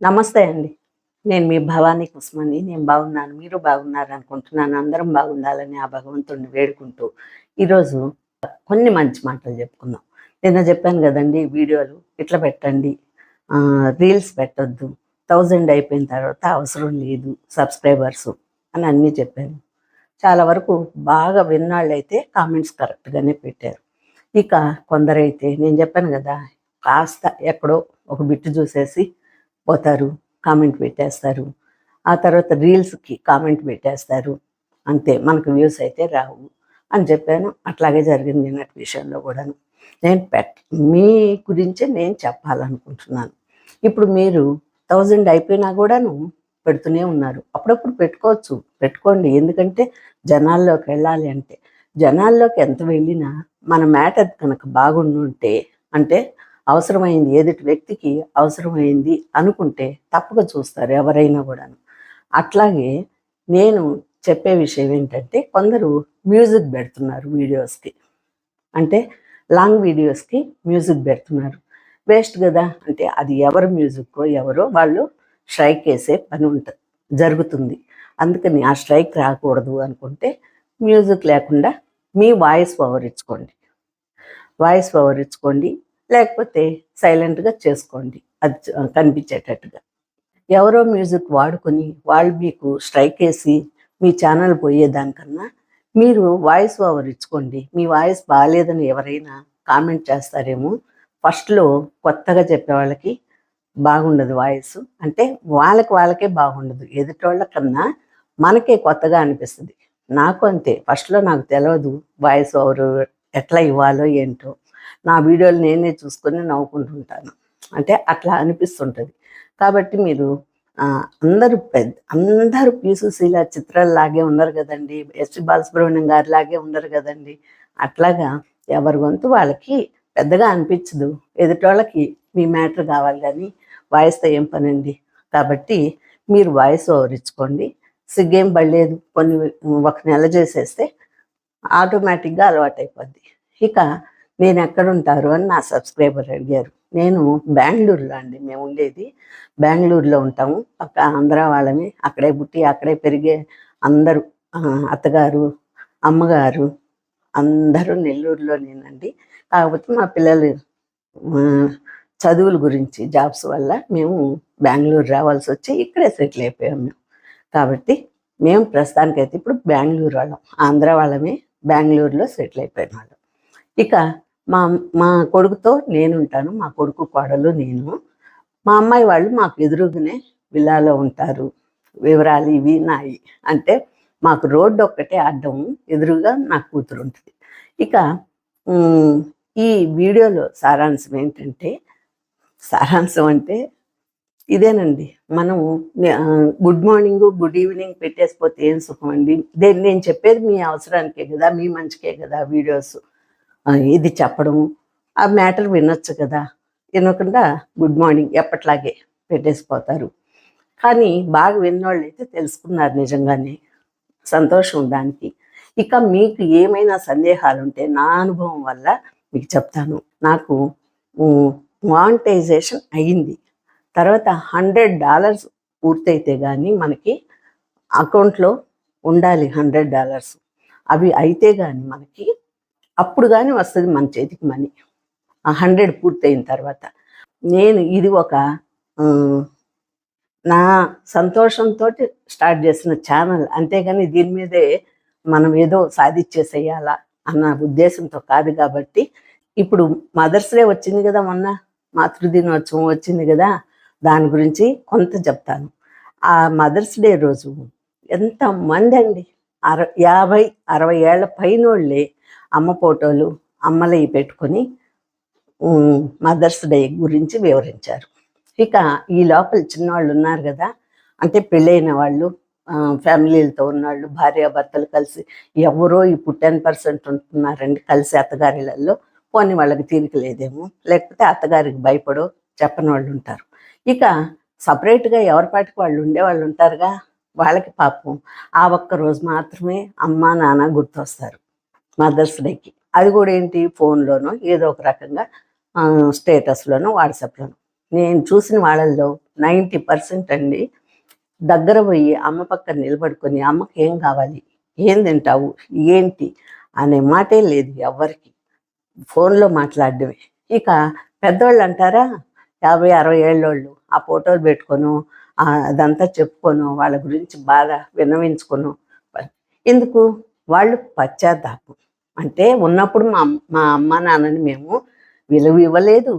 నమస్తే అండి. నేను మీ భవానీ కుస్మని. నేను బాగున్నాను. మీరు బాగున్నారు అనుకుంటున్నాను. అందరం బాగుండాలని ఆ భగవంతుడిని వేడుకుంటూ ఈరోజు కొన్ని మంచి మాటలు చెప్పుకుందాం. నిన్న చెప్పాను కదండి వీడియోలు ఇట్లా పెట్టండి. రీల్స్ పెట్టొద్దు. థౌజండ్ అయిపోయిన తర్వాత అవసరం లేదు సబ్స్క్రైబర్స్ అని అన్నీ చెప్పాను. చాలా వరకు బాగా విన్నాళ్ళు అయితే కామెంట్స్ కరెక్ట్గానే పెట్టారు. ఇక కొందరైతే నేను చెప్పాను కదా కాస్త ఎక్కడో ఒక బిట్టు చూసేసి పోతారు కామెంట్ పెట్టేస్తారు. ఆ తర్వాత రీల్స్కి కామెంట్ పెట్టేస్తారు. అంతే మనకు వ్యూస్ అయితే రావు అని చెప్పాను. అట్లాగే జరిగింది నిన్నటి విషయంలో కూడాను. నేను పెట్ మీ గురించే నేను చెప్పాలనుకుంటున్నాను. ఇప్పుడు మీరు థౌజండ్ అయిపోయినా కూడాను పెడుతూనే ఉన్నారు. అప్పుడప్పుడు పెట్టుకోవచ్చు పెట్టుకోండి. ఎందుకంటే జనాల్లోకి వెళ్ళాలి అంటే జనాల్లోకి ఎంత వెళ్ళినా మన మ్యాటర్ కనుక బాగుండుంటే అంటే అవసరమైంది ఎదుటి వ్యక్తికి అవసరమైంది అనుకుంటే తప్పక చూస్తారు ఎవరైనా కూడాను. అట్లాగే నేను చెప్పే విషయం ఏంటంటే కొందరు మ్యూజిక్ పెడుతున్నారు వీడియోస్కి. అంటే లాంగ్ వీడియోస్కి మ్యూజిక్ పెడుతున్నారు. వేస్ట్ కదా అంటే అది ఎవరు మ్యూజిక్కో ఎవరో వాళ్ళు స్ట్రైక్ వేసే పని ఉంటుంది జరుగుతుంది. అందుకని ఆ స్ట్రైక్ రాకూడదు అనుకుంటే మ్యూజిక్ లేకుండా మీ వాయిస్ పవర్ ఇచ్చుకోండి. వాయిస్ పవర్ ఇచ్చుకోండి లేకపోతే సైలెంట్గా చేసుకోండి. అది కనిపించేటట్టుగా. ఎవరో మ్యూజిక్ వాడుకొని వాళ్ళు మీకు స్ట్రైక్ వేసి మీ ఛానల్ పోయేదానికన్నా మీరు వాయిస్ ఓవర్ ఇచ్చుకోండి. మీ వాయిస్ బాగాలేదని ఎవరైనా కామెంట్ చేస్తారేమో. ఫస్ట్లో కొత్తగా చెప్పే వాళ్ళకి బాగుండదు వాయిస్. అంటే వాళ్ళకి వాళ్ళకే బాగుండదు. ఎదుటోళ్ళ కన్నా మనకే కొత్తగా అనిపిస్తుంది. నాకు అంతే. ఫస్ట్లో నాకు తెలియదు వాయిస్ ఓవర్ ఎట్లా ఇవ్వాలో ఏంటో. నా వీడియోలు నేనే చూసుకొని నవ్వుకుంటుంటాను. అంటే అట్లా అనిపిస్తుంటుంది. కాబట్టి మీరు అందరూ పెద్ద అందరూ పీసుశీల చిత్రాలలాగే ఉన్నారు కదండి. ఎస్పి బాలసుబ్రహ్మణ్యం గారిలాగే లాగే ఉన్నారు కదండి. అట్లాగా ఎవరి గొంతు వాళ్ళకి పెద్దగా అనిపించదు. ఎదుటోళ్ళకి మీ మ్యాటర్ కావాలి కానీ వాయిస్తో ఏం పనండి? కాబట్టి మీరు వాయిస్ ఓవరించుకోండి సిగ్గేం పడలేదు. కొన్ని ఒక నెల చేసేస్తే ఆటోమేటిక్గా అలవాటు అయిపోద్ది ఇక నేను ఎక్కడుంటారు అని నా సబ్స్క్రైబర్ అడిగారు. నేను బెంగళూరులో అండి. మేము ఉండేది బెంగళూరులో ఉంటాము. పక్క ఆంధ్ర వాళ్ళమే. అక్కడే పుట్టి అక్కడే పెరిగే అందరూ అత్తగారు అమ్మగారు అందరూ నెల్లూరులో నేనండి. కాకపోతే మా పిల్లలు చదువుల గురించి జాబ్స్ వల్ల మేము బెంగళూరు రావాల్సి వచ్చి ఇక్కడే సెటిల్ అయిపోయాం మేము. కాబట్టి మేము ప్రస్తుతానికైతే ఇప్పుడు బెంగళూరు వాళ్ళం. ఆంధ్ర వాళ్ళమే బెంగళూరులో సెటిల్ అయిపోయిన వాళ్ళం. ఇక మా మా కొడుకుతో నేను ఉంటాను మా కొడుకు కోడలు నేను. మా అమ్మాయి వాళ్ళు మాకు ఎదురుగానే విల్లాలో ఉంటారు. వివరాలు ఇవి నాయి అంటే మాకు రోడ్డు ఒక్కటే అడ్డం ఎదురుగా నా కూతురు ఉంటుంది. ఇక ఈ వీడియోలో సారాంశం ఏంటంటే సారాంశం అంటే ఇదేనండి. మనం గుడ్ మార్నింగ్ గుడ్ ఈవినింగ్ పెట్టేసిపోతే ఏం సుఖం అండి? నేను నేను చెప్పేది మీ అవసరానికే కదా మీ మంచికే కదా వీడియోస్. ఇది చెప్పడం ఆ మ్యాటర్ వినొచ్చు కదా. వినకుండా గుడ్ మార్నింగ్ ఎప్పట్లాగే పెట్టేసిపోతారు. కానీ బాగా విన్నవాళ్ళు అయితే తెలుసుకున్నారు నిజంగానే. సంతోషం దానికి. ఇక మీకు ఏమైనా సందేహాలు ఉంటే నా అనుభవం వల్ల మీకు చెప్తాను. నాకు మానిటైజేషన్ అయ్యింది. తర్వాత హండ్రెడ్ డాలర్స్ పూర్తయితే కానీ మనకి అకౌంట్లో ఉండాలి హండ్రెడ్ డాలర్స్. అవి అయితే కానీ మనకి అప్పుడు కానీ వస్తుంది మన చేతికి మనీ. ఆ హండ్రెడ్ పూర్తయిన తర్వాత నేను ఇది ఒక నా సంతోషంతో స్టార్ట్ చేసిన ఛానల్. అంతేగాని దీని మీదే మనం ఏదో సాధించేసేయాలా అన్న ఉద్దేశంతో కాదు కాబట్టి ఇప్పుడు మదర్స్ డే వచ్చింది కదా మొన్న మాతృదినోత్సవం వచ్చింది కదా దాని గురించి కొంత చెప్తాను. ఆ మదర్స్ డే రోజు ఎంతమంది అండి? అర యాభై అరవై ఏళ్ళ పైనోళ్ళే అమ్మ ఫోటోలు అమ్మలవి పెట్టుకొని మదర్స్ డే గురించి వివరించారు. ఇక ఈ లోపల చిన్నవాళ్ళు ఉన్నారు కదా అంటే పెళ్ళైన వాళ్ళు ఫ్యామిలీలతో ఉన్నవాళ్ళు భార్యాభర్తలు కలిసి ఎవరో ఇప్పుడు టెన్ పర్సెంట్ ఉంటున్నారండి కలిసి అత్తగారిలలో పోనీ వాళ్ళకి తీరిక లేదేమో లేకపోతే అత్తగారికి భయపడో చెప్పని వాళ్ళు ఉంటారు. ఇక సపరేట్గా ఎవరి పాటికి వాళ్ళు ఉండే వాళ్ళు ఉంటారుగా? వాళ్ళకి పాపం. ఆ ఒక్క రోజు మాత్రమే అమ్మ నాన్న గుర్తొస్తారు మదర్స్ డేకి. అది కూడా ఏంటి? ఫోన్లోనో ఏదో ఒక రకంగా స్టేటస్లోనో వాట్సాప్లోనో. నేను చూసిన వాళ్ళల్లో నైంటీ పర్సెంట్ అండి దగ్గర పోయి అమ్మ పక్కన నిలబడుకొని అమ్మకి ఏం కావాలి? ఏం తింటావు? ఏంటి? అనే మాటే లేదు ఎవ్వరికి. ఫోన్లో మాట్లాడడమే. ఇక పెద్దవాళ్ళు అంటారా? యాభై అరవై ఏళ్ళోళ్ళు ఆ ఫోటోలు పెట్టుకొను అదంతా చెప్పుకోను వాళ్ళ గురించి బాధ విన్నవించుకోను. ఎందుకు? వాళ్ళు పశ్చాత్తాపం. అంటే ఉన్నప్పుడు మా మా అమ్మ నాన్నని మేము విలువ ఇవ్వలేదు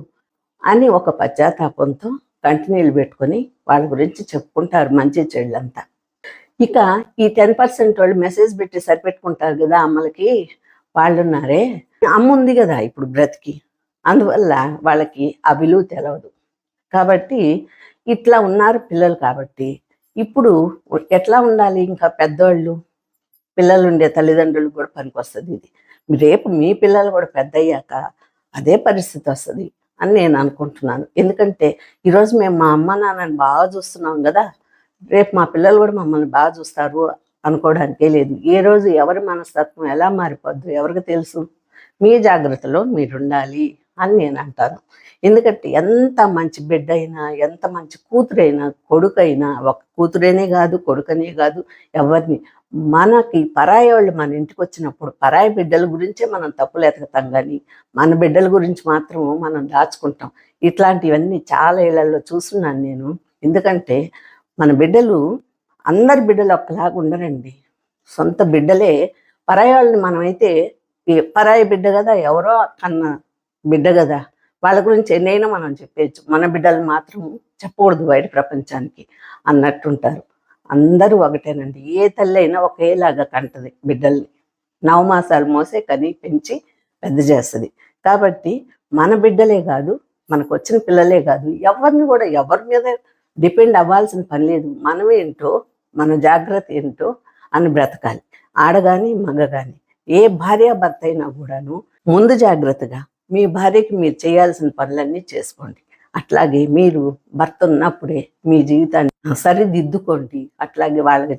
అని ఒక పశ్చాత్తాపంతో కంటిన్యూలు పెట్టుకొని వాళ్ళ గురించి చెప్పుకుంటారు మంచి చెడులంతా ఇక ఈ టెన్ పర్సెంట్ వాళ్ళు మెసేజ్ పెట్టి సరిపెట్టుకుంటారు కదా అమ్మలకి వాళ్ళున్నారే అమ్మ ఉంది కదా ఇప్పుడు బ్రతికి. అందువల్ల వాళ్ళకి ఆ విలువ తెలవదు. కాబట్టి ఇట్లా ఉన్నారు పిల్లలు కాబట్టి. ఇప్పుడు ఎట్లా ఉండాలి ఇంకా పెద్దవాళ్ళు పిల్లలు ఉండే తల్లిదండ్రులు కూడా పనికొస్తుంది ఇది. రేపు మీ పిల్లలు కూడా పెద్ద అయ్యాక అదే పరిస్థితి వస్తుంది అని నేను అనుకుంటున్నాను. ఎందుకంటే ఈరోజు మేము మా అమ్మ నాన్నని బాగా చూస్తున్నాం కదా. రేపు మా పిల్లలు కూడా మమ్మల్ని బాగా చూస్తారు అనుకోవడానికే లేదు. ఏ రోజు ఎవరి మనస్తత్వం ఎలా మారిపోద్దు ఎవరికి తెలుసు? మీ జాగ్రత్తలో మీరు ఉండాలి అని నేను అంటాను ఎందుకంటే ఎంత మంచి బిడ్డ అయినా ఎంత మంచి కూతురైనా కొడుకైనా ఒక కూతురేనే కాదు కొడుకనే కాదు ఎవరిని మనకి పరాయి వాళ్ళు మన ఇంటికి వచ్చినప్పుడు పరాయి బిడ్డల గురించే మనం తప్పులు ఎతకతాం కానీ మన బిడ్డల గురించి మాత్రం మనం దాచుకుంటాం. ఇట్లాంటివన్నీ చాలా ఇళ్ళలో చూస్తున్నాను నేను. ఎందుకంటే మన బిడ్డలు అందరి బిడ్డలు ఒక్కలాగా ఉండరండి. సొంత బిడ్డలే. పరాయి వాళ్ళని మనమైతే ఈ పరాయి బిడ్డ కదా ఎవరో కన్నా బిడ్డ కదా. వాళ్ళ గురించి ఎన్నైనా మనం చెప్పేయచ్చు. మన బిడ్డలు మాత్రం చెప్పకూడదు బయట ప్రపంచానికి అన్నట్టుంటారు. అందరూ ఒకటేనండి. ఏ తల్లి అయినా ఒకేలాగా కంటది బిడ్డల్ని. నవమాసాలు మోసే కని పెంచి పెద్ద చేస్తుంది. కాబట్టి మన బిడ్డలే కాదు మనకు వచ్చిన పిల్లలే కాదు ఎవరిని కూడా ఎవరి మీద డిపెండ్ అవ్వాల్సిన పని లేదు. మనమేంటో మన జాగ్రత్త ఏంటో అని బ్రతకాలి. ఆడగాని మగ గాని ఏ భార్య భర్త అయినా కూడాను ముందు జాగ్రత్తగా మీ భార్యకి మీరు చేయాల్సిన పనులన్నీ చేసుకోండి. అట్లాగే మీరు భర్త ఉన్నప్పుడే మీ జీవితాన్ని సరిదిద్దుకోండి. అట్లాగే వాళ్ళకి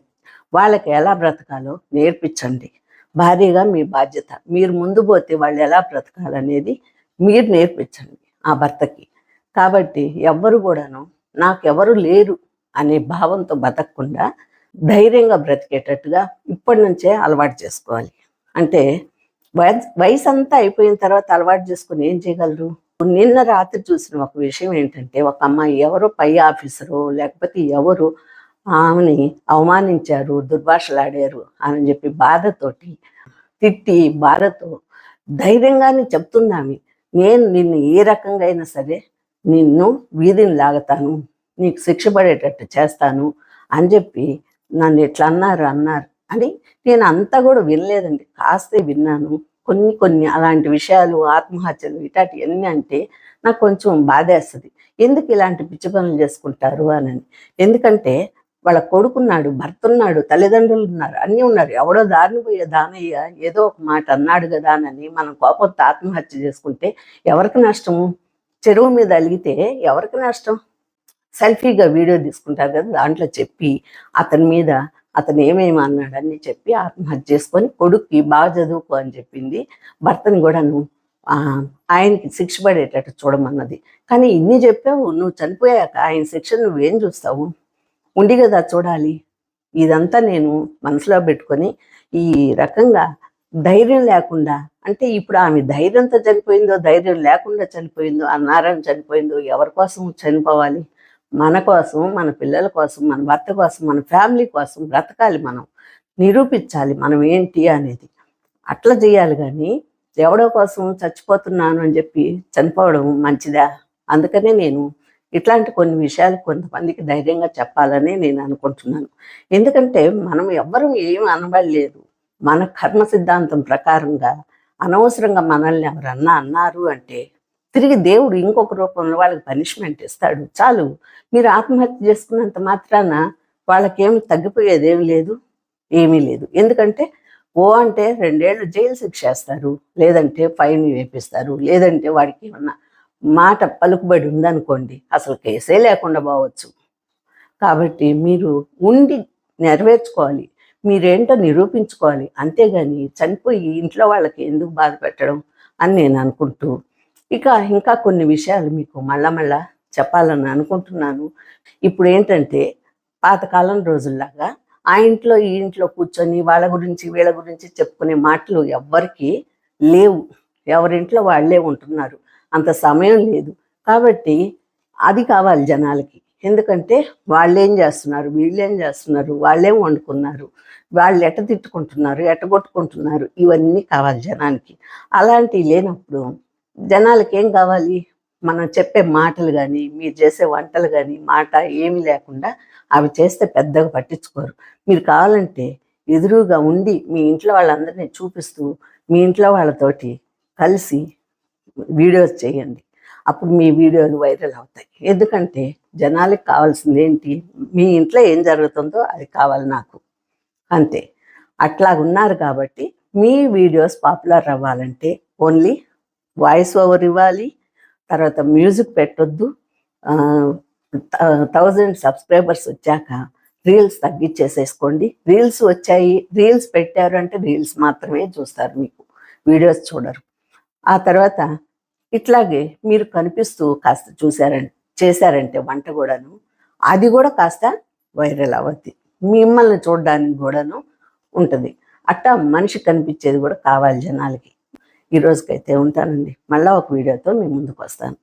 వాళ్ళకి ఎలా బ్రతకాలో నేర్పించండి. భార్యగా మీ బాధ్యత. మీరు ముందు పోతే వాళ్ళు ఎలా బ్రతకాలనేది మీరు నేర్పించండి ఆ భర్తకి. కాబట్టి ఎవ్వరు కూడాను నాకెవరు లేరు అనే భావంతో బతకకుండా ధైర్యంగా బ్రతికేటట్టుగా ఇప్పటి నుంచే అలవాటు చేసుకోవాలి. అంటే వయసు అంతా అయిపోయిన తర్వాత అలవాటు చేసుకుని ఏం చేయగలరు? నిన్న రాత్రి చూసిన ఒక విషయం ఏంటంటే ఒక అమ్మాయి ఎవరో పై ఆఫీసరు లేకపోతే ఎవరు ఆమెని అవమానించారు దుర్భాషలాడారు అని చెప్పి బాధతోటి తిట్టి బాధతో ధైర్యంగానే చెప్తుంది ఆమె నేను నిన్ను ఏ రకంగా అయినా సరే నిన్ను వీధిని లాగుతాను నీకు శిక్ష పడేటట్టు చేస్తాను అని చెప్పి నన్ను ఇట్లా అన్నారు అన్నారు. అని నేను అంతా కూడా వినలేదండి. కాస్తే విన్నాను. కొన్ని కొన్ని అలాంటి విషయాలు ఆత్మహత్యలు ఇటాటి ఎన్ని అంటే నాకు కొంచెం బాధేస్తుంది. ఎందుకు ఇలాంటి పిచ్చి పనులు చేసుకుంటారు అని ఎందుకంటే వాళ్ళ కొడుకున్నాడు భర్త ఉన్నాడు తల్లిదండ్రులు ఉన్నారు అన్నీ ఉన్నారు. ఎవడో దారిని పోయే దానయ్య ఏదో ఒక మాట అన్నాడు కదా అని మనం కోపంతో ఆత్మహత్య చేసుకుంటే ఎవరికి నష్టము? చెరువు మీద అలిగితే ఎవరికి నష్టం? సెల్ఫీగా వీడియో తీసుకుంటారు కదా దాంట్లో చెప్పి అతని మీద అతను ఏమేమి అన్నాడు చెప్పి ఆత్మహత్య చేసుకొని కొడుక్కి బాగా చదువుకో అని చెప్పింది. భర్తని కూడాను ఆ, ఆయనకి శిక్ష పడేటట్టు చూడమన్నది. కానీ ఇన్ని చెప్పావు నువ్వు చనిపోయాక ఆయన శిక్ష నువ్వేం చూస్తావు? ఉండి కదా చూడాలి. ఇదంతా నేను మనసులో పెట్టుకొని ఈ రకంగా ధైర్యం లేకుండా అంటే ఇప్పుడు ఆమె ధైర్యంతో చనిపోయిందో ధైర్యం లేకుండా చనిపోయిందో అన్నారని చనిపోయిందో ఎవరి కోసం చనిపోవాలి? మన కోసం మన పిల్లల కోసం మన భర్త కోసం మన ఫ్యామిలీ కోసం బ్రతకాలి మనం. నిరూపించాలి మనం ఏంటి అనేది. అట్లా చేయాలి కానీ ఎవడో కోసం చచ్చిపోతున్నాను అని చెప్పి చనిపోవడం మంచిదా? అందుకనే నేను ఇట్లాంటి కొన్ని విషయాలు కొంతమందికి ధైర్యంగా చెప్పాలని నేను అనుకుంటున్నాను. ఎందుకంటే మనం ఎవ్వరూ ఏం అనబడలేదు. మన కర్మ సిద్ధాంతం ప్రకారంగా అనవసరంగా మనల్ని ఎవరన్నా అన్నారు అంటే తిరిగి దేవుడు ఇంకొక రూపంలో వాళ్ళకి పనిష్మెంట్ ఇస్తాడు. చాలు మీరు ఆత్మహత్య చేసుకున్నంత మాత్రాన వాళ్ళకేమి తగ్గిపోయేది ఏమి లేదు ఏమీ లేదు. ఎందుకంటే ఓ అంటే రెండేళ్ళు జైలు శిక్ష వేస్తారు లేదంటే ఫైన్ వేపిస్తారు లేదంటే వాడికి ఏమన్నా మాట పలుకుబడి ఉందనుకోండి అసలు కేసే లేకుండా పోవచ్చు. కాబట్టి మీరు ఉండి నెరవేర్చుకోవాలి మీరేంటో నిరూపించుకోవాలి. అంతేగాని చనిపోయి ఇంట్లో వాళ్ళకి ఎందుకు బాధ పెట్టడం అని నేను అనుకుంటూ ఇక ఇంకా కొన్ని విషయాలు మీకు మళ్ళా మళ్ళా చెప్పాలని అనుకుంటున్నాను. ఇప్పుడు ఏంటంటే పాతకాలం రోజుల్లాగా ఆ ఇంట్లో ఈ ఇంట్లో కూర్చొని వాళ్ళ గురించి వీళ్ళ గురించి చెప్పుకునే మాటలు ఎవ్వరికీ లేవు. ఎవరింట్లో వాళ్ళే ఉంటున్నారు. అంత సమయం లేదు. కాబట్టి అది కావాలి జనాలకి. ఎందుకంటే వాళ్ళేం చేస్తున్నారు? వీళ్ళేం చేస్తున్నారు? వాళ్ళేం వండుకున్నారు. వాళ్ళు ఎట్ట తిట్టుకుంటున్నారు? ఎట కొట్టుకుంటున్నారు? ఇవన్నీ కావాలి జనానికి. అలాంటివి లేనప్పుడు జనాలకి ఏం కావాలి? మనం చెప్పే మాటలు కానీ మీరు చేసే వంటలు కానీ మాట ఏమీ లేకుండా అవి చేస్తే పెద్దగా పట్టించుకోరు. మీరు కావాలంటే ఎదురుగా ఉండి మీ ఇంట్లో వాళ్ళందరినీ చూపిస్తూ మీ ఇంట్లో వాళ్ళతోటి కలిసి వీడియోస్ చేయండి. అప్పుడు మీ వీడియోలు వైరల్ అవుతాయి. ఎందుకంటే జనాలకి కావాల్సింది ఏంటి? మీ ఇంట్లో ఏం జరుగుతుందో అది కావాలి నాకు. అంతే. అట్లా ఉన్నారు కాబట్టి మీ వీడియోస్ పాపులర్ అవ్వాలంటే ఓన్లీ వాయిస్ ఓవర్ ఇవ్వాలి. తర్వాత మ్యూజిక్ పెట్టొద్దు. థౌజండ్ సబ్స్క్రైబర్స్ వచ్చాక రీల్స్ తగ్గించేసేసుకోండి రీల్స్ వచ్చాయి. రీల్స్ పెట్టారు అంటే రీల్స్ మాత్రమే చూస్తారు మీకు. వీడియోస్ చూడరు. ఆ తర్వాత ఇట్లాగే మీరు కనిపిస్తూ కాస్త చూసారంటే చేశారంటే వంట కూడాను అది కూడా కాస్త వైరల్ అవ్వద్ది మిమ్మల్ని చూడడానికి కూడాను ఉంటుంది. అట్టా మనిషి కనిపించేది కూడా కావాలి జనాలకి. ఈ రోజుకైతే ఉంటానండి. మళ్ళీ ఒక వీడియోతో మీ ముందుకు వస్తాను.